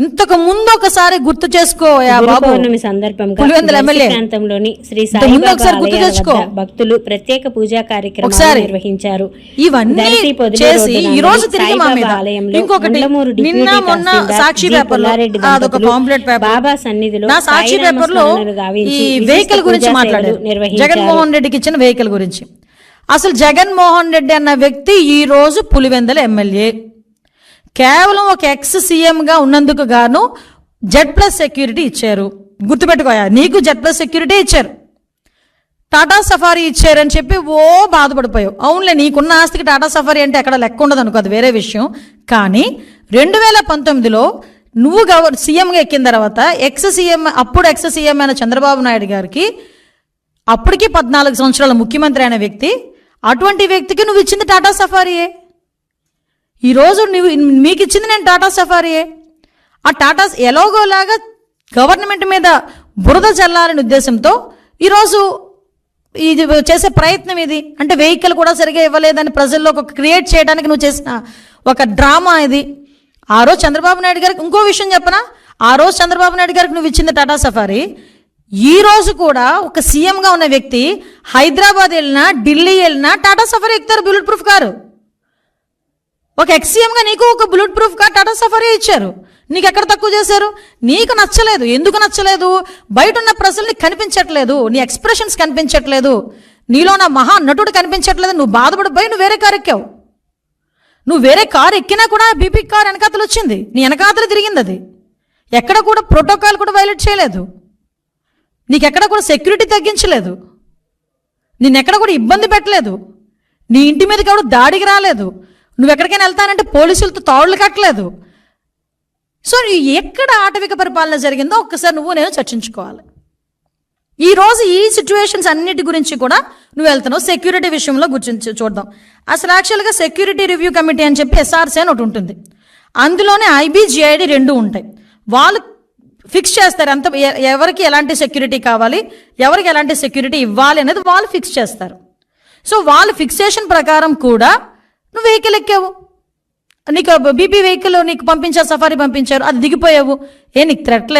ఇంతకు ముందు ఒకసారి గుర్తు బాబు. పౌర్ణమి. ప్రాంతంలోని శ్రీ సాయిబాబా భక్తులు ప్రత్యేక పూజా కార్యక్రమాలు ఒకసారి నిర్వహించారు. ఇవన్నీ చేసి ఈ రోజు తిరిగి మా మీద. ఇంకొకటి నిన్న మొన్న సాక్షి అదొక దంపతులు పాంప్లెట్ పేపర్. బాబా సన్నిధిలో నా సాక్షి స్మరణలు గావించి ఈ వెహికల్ గురించి మాట్లాడారు. జగన్మోహన్ రెడ్డికి ఇచ్చిన వెహికల్ గురించి. అసలు జగన్మోహన్ రెడ్డి అన్న వ్యక్తి ఈ రోజు పులివెందల ఎమ్మెల్యే. కేవలం ఒక ఎక్స్ సీఎంగా ఉన్నందుకు గాను జెడ్ ప్లస్ సెక్యూరిటీ ఇచ్చారు. గుర్తుపెట్టుకోయా నీకు జెడ్ ప్లస్ సెక్యూరిటీ ఇచ్చారు. టాటా సఫారీ ఇచ్చారని చెప్పి ఓ బాధపడిపోయావు. అవునులే నీకున్న ఆస్తికి టాటా సఫారీ అంటే ఎక్కడ లెక్క ఉండదు అనుకో అది వేరే విషయం. కానీ రెండు వేల పంతొమ్మిదిలో నువ్వు గవ సీఎంగా ఎక్కిన తర్వాత ఎక్స్ సీఎం అప్పుడు ఎక్స్ సీఎం అయిన చంద్రబాబు నాయుడు గారికి అప్పటికి పద్నాలుగు సంవత్సరాల ముఖ్యమంత్రి అయిన వ్యక్తి అటువంటి వ్యక్తికి నువ్వు ఇచ్చింది టాటా సఫారీయే ఈరోజు నువ్వు మీకు ఇచ్చింది నేను టాటా సఫారీయే. ఆ టాటా ఎలాగోలాగా గవర్నమెంట్ మీద బురద చల్లాలనే ఉద్దేశంతో ఈరోజు ఇది చేసే ప్రయత్నం ఇది. అంటే వెహికల్ కూడా సరిగా ఇవ్వలేదని ప్రజల్లో ఒక క్రియేట్ చేయడానికి నువ్వు చేసిన ఒక డ్రామా ఇది. ఆ రోజు చంద్రబాబు నాయుడు గారికి ఇంకో విషయం చెప్పనా? ఆ రోజు చంద్రబాబు నాయుడు గారికి నువ్వు ఇచ్చింది టాటా సఫారీ. ఈ రోజు కూడా ఒక సీఎంగా ఉన్న వ్యక్తి హైదరాబాద్ వెళ్ళినా ఢిల్లీ వెళ్ళినా టాటా సఫారీ ఎక్కుతారు బుల్లెట్ ప్రూఫ్ కారు. ఒక ఎక్స్సీఎంగా నీకు ఒక bullet proof car Tata Safari ఇచ్చారు. నీకు ఎక్కడ తక్కువ చేశారు? నీకు నచ్చలేదు. ఎందుకు నచ్చలేదు? బయట ఉన్న ప్రజల్ని కనిపించట్లేదు. నీ ఎక్స్ప్రెషన్స్ కనిపించట్లేదు. నీలో నా మహా నటుడు కనిపించట్లేదు. నువ్వు బాధపడిపోయి నువ్వు వేరే కారు ఎక్కావు. నువ్వు వేరే కారు ఎక్కినా కూడా బీపీ కార్ వెనకాతలు వచ్చింది. నీ వెనకాతలు తిరిగింది అది. ఎక్కడ కూడా ప్రోటోకాల్ కూడా వైలేట్ చేయలేదు. నీకెక్కడ కూడా సెక్యూరిటీ తగ్గించలేదు. నిన్నెక్కడ కూడా ఇబ్బంది పెట్టలేదు. నీ ఇంటి మీదకి ఎవడు దాడికి రాలేదు. నువ్వు ఎక్కడికైనా వెళ్తానంటే పోలీసులతో తాళ్ళు కట్టలేదు. సో ఎక్కడ ఆటవిక పరిపాలన జరిగిందో ఒక్కసారి నువ్వు నేను చర్చించుకోవాలి. ఈరోజు ఈ సిచ్యువేషన్స్ అన్నిటి గురించి కూడా నువ్వు వెళ్తున్నావు. సెక్యూరిటీ విషయంలో గుర్తించి చూద్దాం. అసలు యాక్చువల్గా సెక్యూరిటీ రివ్యూ కమిటీ అని చెప్పి ఎస్ఆర్సీ అని ఒకటి ఉంటుంది. అందులోనే ఐబీజీఐడి రెండు ఉంటాయి. వాళ్ళు ఫిక్స్ చేస్తారు ఎంత ఎవరికి ఎలాంటి సెక్యూరిటీ కావాలి ఎవరికి ఎలాంటి సెక్యూరిటీ ఇవ్వాలి అనేది వాళ్ళు ఫిక్స్ చేస్తారు. సో వాళ్ళ ఫిక్సేషన్ ప్రకారం కూడా నువ్వు వెహికల్ ఎక్కావు. నీకు బీపీ వెహికల్ నీకు పంపించారు సఫారీ పంపించారు అది దిగిపోయావు. ఏ నీకు థ్రెట్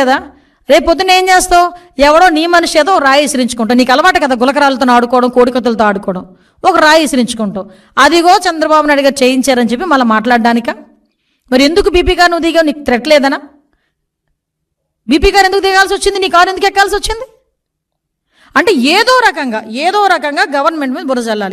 రేపు పొద్దున్న ఏం చేస్తావు? ఎవడో నీ మనిషి ఏదో రాయి విసిరించుకుంటావు. నీకు అలవాటు కదా గులకరాలతో ఆడుకోవడం కోడికత్తులతో ఆడుకోవడం. ఒక రాయి విసిరించుకుంటావు. అదిగో చంద్రబాబు నాయుడు గారు చేయించారని చెప్పి మళ్ళీ మాట్లాడడానిక? మరి ఎందుకు బీపీ గారు నువ్వు దిగావు? నీకు థ్రెట్ బీపీ గారు ఎందుకు దిగాల్సి వచ్చింది? నీ కారు ఎందుకు ఎక్కాల్సి వచ్చింది? అంటే ఏదో రకంగా ఏదో రకంగా గవర్నమెంట్ మీద బురజల్లాలి.